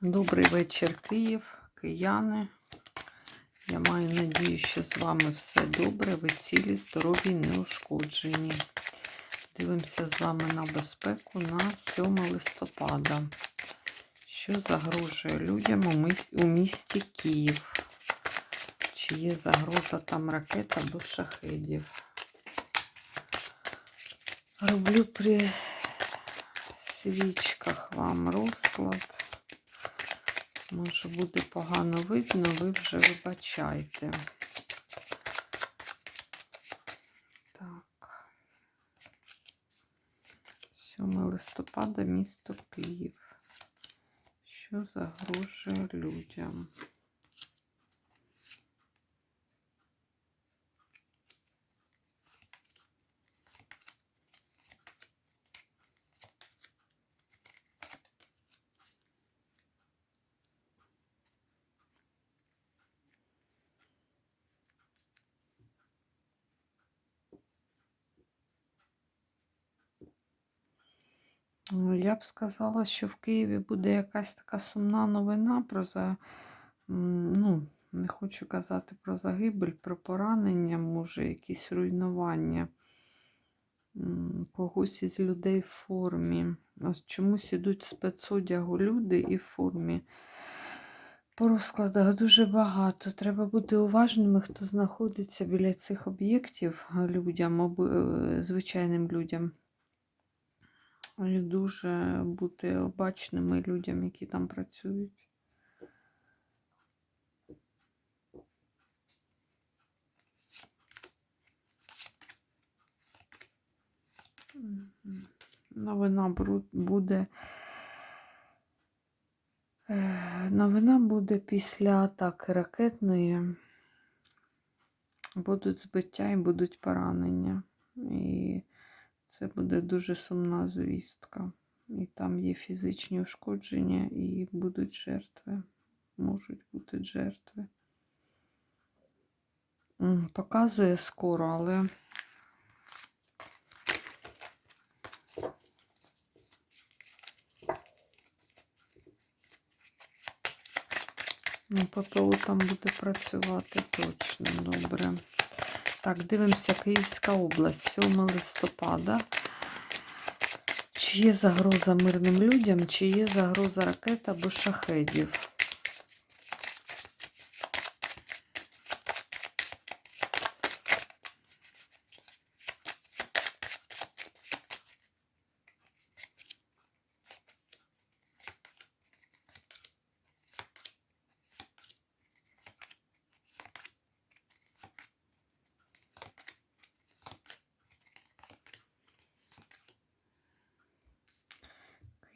Добрий вечір, Київ, кияни. Я маю надію, що з вами все добре, ви цілі, здорові, неушкоджені. Дивимося з вами на безпеку на 7 листопада. Що загрожує людям у місті, Київ? Чи є загроза там ракет або шахедів? Роблю при свічках вам розклад. Може буде погано видно, ви вже вибачайте. Так. 7 листопада, місто Київ. Що загрожує людям? Я б сказала, що в Києві буде якась така сумна новина про за. Ну, не хочу казати про загибель, про поранення, може, якісь руйнування. Когось із людей в формі. Чомусь ідуть спецодягу люди і в формі. По розкладах дуже багато. Треба бути уважними, хто знаходиться біля цих об'єктів людям, е, звичайним людям. І дуже бути обачними людям, які там працюють. Новина буде. Новина буде після атаки ракетної. Будуть збиття і будуть поранення. І це буде дуже сумна звістка. І там є фізичні ушкодження, і будуть жертви. Можуть бути жертви. Показує скоро, але ну, ППО там буде працювати точно добре. Так, дивимося Київська область, 7 листопада. Чи є загроза мирним людям, чи є загроза ракет або шахедів?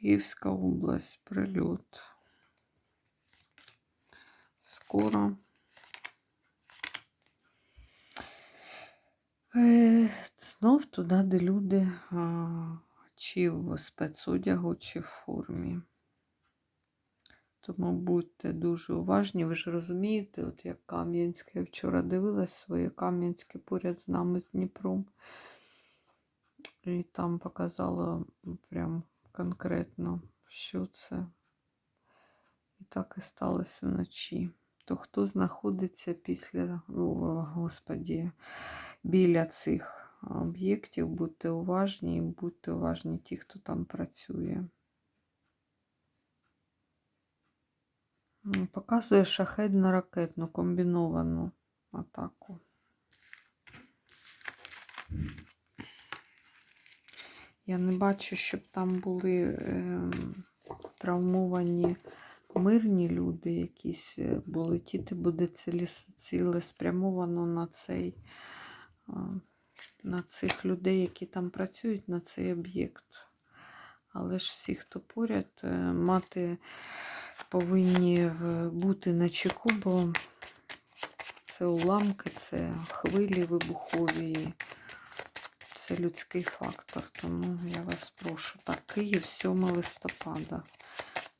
Київська область, прильот. Скоро. Знов туди, де люди чи в спецодягу, чи в формі. Тому будьте дуже уважні, ви ж розумієте, от як Кам'янське, я вчора дивилась своє Кам'янське поряд з нами з Дніпром. І там показала прям конкретно, що це. І так і сталося вночі. То хто знаходиться після, о, господі, біля цих об'єктів, будьте уважні і будьте уважні ті, хто там працює. Показує шахедно ракетну комбіновану атаку. Я не бачу, щоб там були ем, травмовані мирні люди якісь, е, бо летіти буде цілеспрямовано на цей, а, на цих людей, які там працюють, на цей об'єкт. Але ж всі, хто поряд, е, мати повинні е, бути на чеку, бо це уламки, це хвилі вибухові. Це людський фактор, тому я вас прошу. Так, Київ 7 листопада.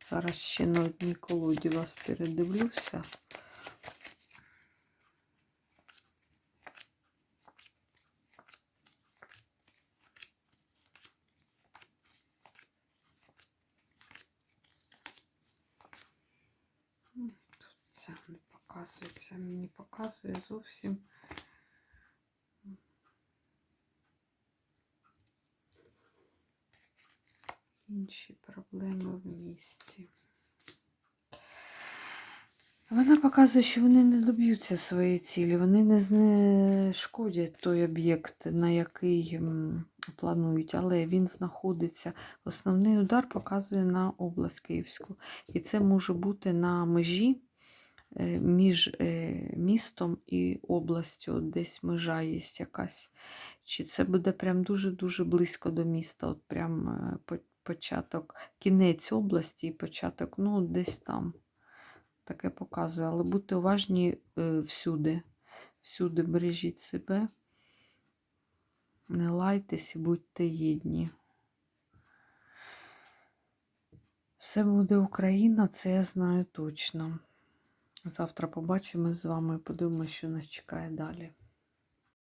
Зараз ще на одній колоді вас передивлюся. показується, не показується, мені показує зовсім. Інші проблеми в місті. Вона показує, що вони не доб'ються своєї цілі, вони не знешкодять той об'єкт, на який планують, але він знаходиться. Основний удар показує на область Київську. І це може бути на межі е, між е, містом і областю, десь межа є якась. Чи це буде прям дуже-дуже близько до міста, от прям е, початок, кінець області і початок, ну, десь там. Таке показує, але будьте уважні е, всюди. Всюди бережіть себе, не лайтесь і будьте гідні. Все буде Україна, це я знаю точно. Завтра побачимо з вами і подивимося, що нас чекає далі.